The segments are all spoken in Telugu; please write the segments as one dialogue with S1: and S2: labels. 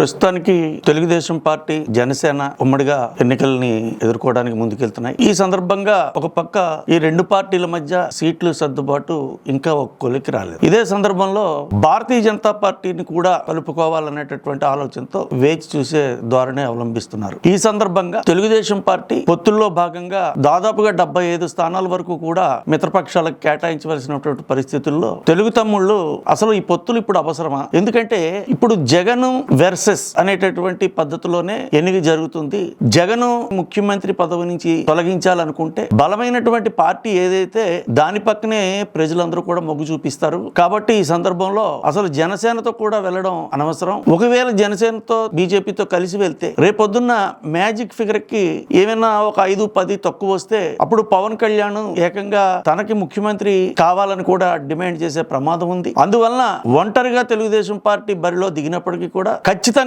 S1: ప్రస్తుతానికి తెలుగుదేశం పార్టీ జనసేన ఉమ్మడిగా ఎన్నికల్ని ఎదుర్కోవడానికి ముందుకెళ్తున్నాయి. ఈ సందర్భంగా ఒక పక్క ఈ రెండు పార్టీల మధ్య సీట్లు సర్దుబాటు ఇంకా ఒక కొలికి రాలేదు. ఇదే సందర్భంలో భారతీయ జనతా పార్టీని కూడా కలుపుకోవాలనేటటువంటి ఆలోచనతో వేచి చూసే ధోరణి అవలంబిస్తున్నారు. ఈ సందర్భంగా తెలుగుదేశం పార్టీ పొత్తుల్లో భాగంగా దాదాపుగా డెబ్బై ఐదు స్థానాల వరకు కూడా మిత్రపక్షాలకు కేటాయించవలసినటువంటి పరిస్థితుల్లో తెలుగు తమ్ముళ్ళు అసలు ఈ పొత్తులు ఇప్పుడు అవసరమా? ఎందుకంటే ఇప్పుడు జగన్ వెర్సెస్ అనేటటువంటి పద్ధతిలోనే ఎన్నిక జరుగుతుంది. జగన్ ముఖ్యమంత్రి పదవి నుంచి తొలగించాలనుకుంటే బలమైనటువంటి పార్టీ ఏదైతే దాని పక్కనే ప్రజలందరూ కూడా మొగ్గు చూపిస్తారు. కాబట్టి ఈ సందర్భంలో అసలు జనసేనతో కూడా వెళ్ళడం అనవసరం. ఒకవేళ జనసేనతో బీజేపీతో కలిసి వెళ్తే రేపొద్దున్న మ్యాజిక్ ఫిగర్కి ఏమైనా ఒక ఐదు పది తక్కువ వస్తే అప్పుడు పవన్ కళ్యాణ్ ఏకంగా తనకి ముఖ్యమంత్రి కావాలని కూడా డిమాండ్ చేసే ప్రమాదం ఉంది. అందువలన ఒంటరిగా తెలుగుదేశం పార్టీ బరిలో దిగినప్పటికీ కూడా ఖచ్చితంగా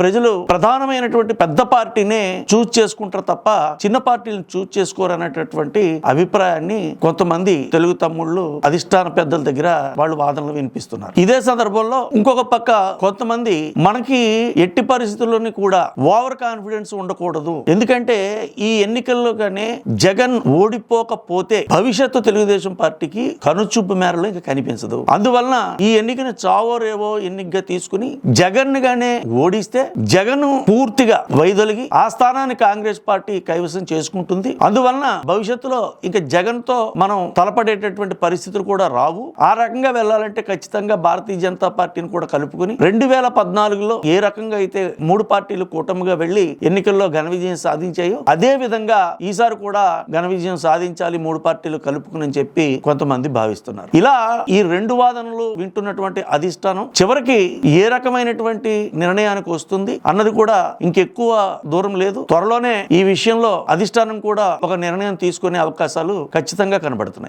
S1: ప్రజలు ప్రధానమైనటువంటి పెద్ద పార్టీనే చూస్ చేసుకుంటారు తప్ప చిన్న పార్టీలను చూస్ చేసుకోరు అనేటటువంటి అభిప్రాయాన్ని కొంతమంది తెలుగు తమ్ముళ్ళు అధిష్టాన పెద్దల దగ్గర వాళ్ళు వాదనలు వినిపిస్తున్నారు. ఇదే సందర్భంలో ఇంకొక పక్క కొంతమంది మనకి ఎట్టి పరిస్థితుల్లోని కూడా ఓవర్ కాన్ఫిడెన్స్ ఉండకూడదు. ఎందుకంటే ఈ ఎన్నికల్లో కానీ జగన్ ఓడిపోకపోతే భవిష్యత్తు తెలుగుదేశం పార్టీకి కనుచూపు మేరలో ఇంకా కనిపించదు. అందువలన ఈ ఎన్నికను చావో రేవో ఎన్నికగా తీసుకుని జగన్ గానే ఓడిస్తే జగన్ పూర్తిగా వైదొలిగి ఆ స్థానాన్ని కాంగ్రెస్ పార్టీ కైవసం చేసుకుంటుంది. అందువలన భవిష్యత్తులో ఇంకా జగన్తో మనం తలపడేటటువంటి పరిస్థితులు కూడా రావు. ఆ రకంగా వెళ్ళాలంటే ఖచ్చితంగా భారతీయ జనతా పార్టీని కూడా కలుపుకుని రెండు వేల పద్నాలుగులో ఏ రకంగా అయితే మూడు పార్టీలు కూటమిగా వెళ్ళి ఎన్నికల్లో ఘన విజయం సాధించాయో అదే విధంగా ఈసారి కూడా ఘన విజయం సాధించాలి మూడు పార్టీలు కలుపుకుని అని చెప్పి కొంతమంది భావిస్తున్నారు. ఇలా ఈ రెండు వాదనలు వింటున్నటువంటి అధిష్టానం చివరికి ఏ రకమైనటువంటి నిర్ణయం నిర్ణయానికి వస్తుంది. అన్నది కూడా ఇంకెక్కువ దూరం లేదు. త్వరలోనే ఈ విషయంలో అధిష్టానం కూడా ఒక నిర్ణయం తీసుకునే అవకాశాలు ఖచ్చితంగా కనబడుతున్నాయి.